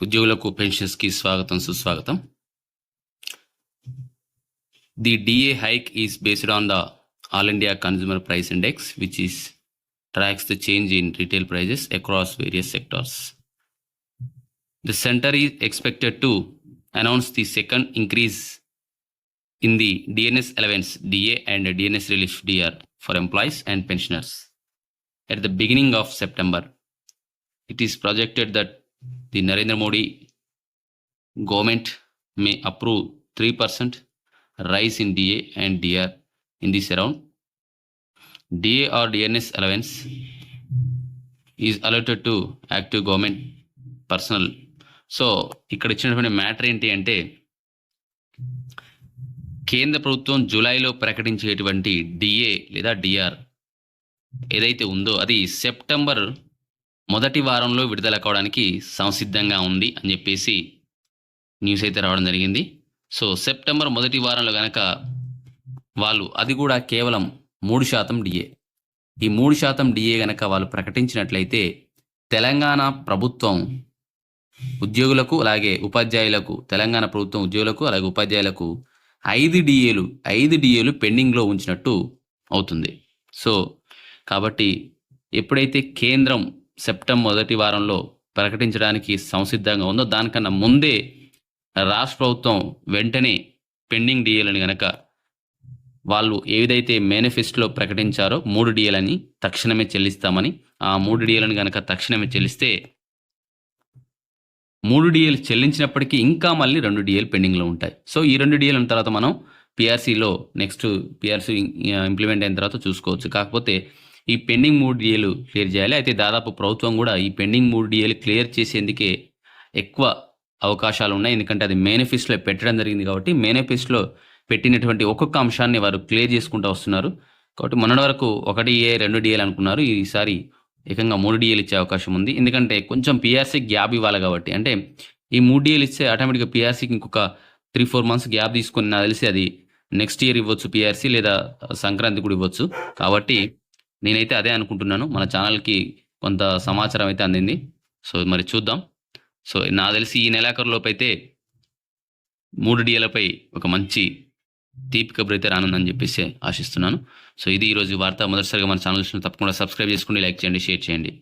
ఉద్యోగులకు పెన్షన్స్కి స్వాగతం సుస్వాగతం the DA hike is based on the all India consumer price index which is tracks the change in retail prices across various sectors The center is expected to announce the second increase in the DNS allowance DA and DNS relief DR for employees and pensioners at the beginning of September. It is projected that the Narendra Modi government may approve three percent rise in DA and DR in this around. DAR dearness allowance is alerted to active government personnel. So ఇక్కడ ఇచ్చినటువంటి matter ఏంటి అంటే కేంద్ర ప్రభుత్వం జూలైలో ప్రకటించేటువంటి DA లేదా DR ఏదైతే ఉందో అది సెప్టెంబర్ మొదటి వారంలో విడుదల కావడానికి సంసిద్ధంగా ఉంది అని చెప్పేసి న్యూస్ అయితే రావడం జరిగింది. సో సెప్టెంబర్ మొదటి వారంలో కనుక వాళ్ళు అది కూడా కేవలం మూడు శాతం డిఏ. ఈ మూడు శాతం డిఏ గనక వాళ్ళు ప్రకటించినట్లయితే తెలంగాణ ప్రభుత్వం ఉద్యోగులకు అలాగే ఉపాధ్యాయులకు తెలంగాణ ప్రభుత్వం ఉద్యోగులకు అలాగే ఉపాధ్యాయులకు ఐదు డిఏలు ఐదు డిఏలు పెండింగ్లో ఉంచినట్టు అవుతుంది. సో కాబట్టి ఎప్పుడైతే కేంద్రం సెప్టెంబర్ మొదటి వారంలో ప్రకటించడానికి సంసిద్ధంగా ఉందో దానికన్నా ముందే రాష్ట్ర ప్రభుత్వం వెంటనే పెండింగ్ డిఏలను గనక వాళ్ళు ఏదైతే మేనిఫెస్టోలో ప్రకటించారో మూడు డిఏలని తక్షణమే చెల్లిస్తామని ఆ మూడు డిఏలను గనక తక్షణమే చెల్లిస్తే మూడు డిఏలు చెల్లించినప్పటికీ ఇంకా మళ్ళీ రెండు డిఏలు పెండింగ్లో ఉంటాయి. సో ఈ రెండు డిఏలు ఉన్న తర్వాత మనం పిఆర్సీలో నెక్స్ట్ పిఆర్సీ ఇంప్లిమెంట్ అయిన తర్వాత చూసుకోవచ్చు. కాకపోతే ఈ పెండింగ్ మూడు డిఏలు క్లియర్ చేయాలి. అయితే దాదాపు ప్రభుత్వం కూడా ఈ పెండింగ్ మూడు డిఏలు క్లియర్ చేసేందుకే ఎక్కువ అవకాశాలు ఉన్నాయి. ఎందుకంటే అది మేనిఫెస్టోలో పెట్టడం జరిగింది కాబట్టి మేనిఫెస్టోలో పెట్టినటువంటి ఒక్కొక్క అంశాన్ని వారు క్లియర్ చేసుకుంటూ వస్తున్నారు. కాబట్టి మొన్నటి వరకు ఒకటి ఏ రెండు డిఏలు అనుకున్నారు. ఈసారి ఏకంగా మూడు డిఏలు ఇచ్చే అవకాశం ఉంది. ఎందుకంటే కొంచెం పిఆర్సీ గ్యాప్ ఇవ్వాలి కాబట్టి. అంటే ఈ మూడు డిఏలు ఇస్తే ఆటోమేటిక్గా పిఆర్సీకి ఇంకొక త్రీ ఫోర్ మంత్స్ గ్యాప్ తీసుకొని నాకు తెలిసి అది నెక్స్ట్ ఇయర్ ఇవ్వచ్చు పిఆర్సీ లేదా సంక్రాంతి కూడా ఇవ్వచ్చు. కాబట్టి నేనైతే అదే అనుకుంటున్నాను. మన ఛానల్కి కొంత సమాచారం అయితే అందింది. సో మరి చూద్దాం. సో నాకు తెలిసి ఈ నెలాఖరులోపు అయితే మూడు డిఎలపై ఒక మంచి తీపి కబురు అయితే రానుందని చెప్పేసి ఆశిస్తున్నాను. సో ఇది ఈరోజు వార్త మొదటిసారిగా మన ఛానల్ తప్పకుండా సబ్స్క్రైబ్ చేసుకోండి లైక్ చేయండి షేర్ చేయండి.